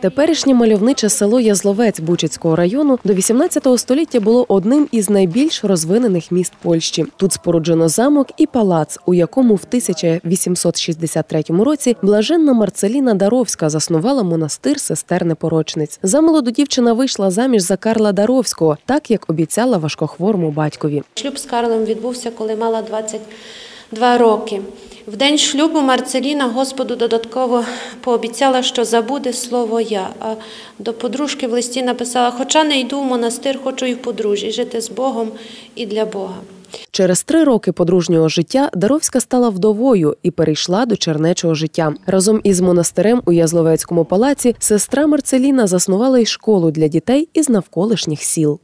Теперішнє мальовниче село Язловець Бучицького району до 18 століття було одним із найбільш розвинених міст Польщі. Тут споруджено замок і палац, у якому в 1863 році блаженна Марцеліна Даровська заснувала монастир сестер непорочниць. За молоду дівчина вийшла заміж за Карла Даровського, так як обіцяла важкохворому батькові. Шлюб з Карлом відбувся, коли мала 22 роки. В день шлюбу Марцеліна Господу додатково пообіцяла, що забуде слово я. А до подружки в листі написала: Хоча не йду в монастир, хочу і в подружжі жити з Богом і для Бога. Через три роки подружнього життя Даровська стала вдовою і перейшла до чернечого життя. Разом із монастирем у Язловецькому палаці сестра Марцеліна заснувала й школу для дітей із навколишніх сіл.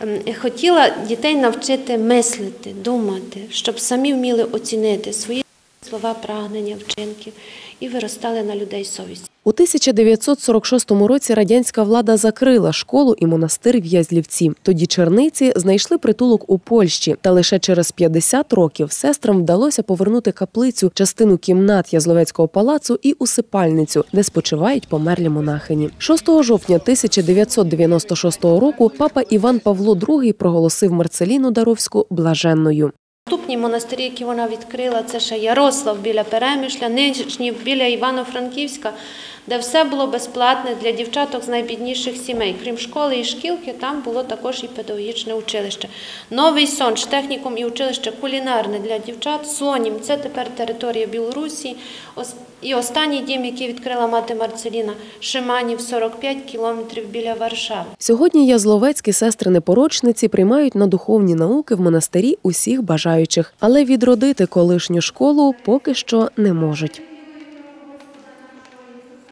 Ем, Хотіла дітей навчити мислити, думати, щоб самі вміли оцінити свої слова, прагнення, вчинки і виростали на людей совість. У 1946 році радянська влада закрила школу і монастир в Язлівці. Тоді черниці знайшли притулок у Польщі, та лише через 50 років сестрам вдалося повернути каплицю, частину кімнат Язловецького палацу і усипальницю, де спочивають померлі монахині. 6 жовтня 1996 року папа Іван Павло II проголосив Марцеліну Даровську блаженною. Наступні монастирі, які вона відкрила, це ще Ярослав біля Перемишля, нинішній біля Івано-Франківська, де все було безплатне для дівчаток з найбідніших сімей. Крім школи і шкілки, там було також і педагогічне училище. Новий Сонч, технікум і училище кулінарне для дівчат. Слонім це тепер територія Білорусі. І останній дім, який відкрила мати Марцеліна, Шиманів, 45 кілометрів біля Варшави. Сьогодні язловецькі сестри непорочниці приймають на духовні науки в монастирі усіх бажаючих, але відродити колишню школу поки що не можуть.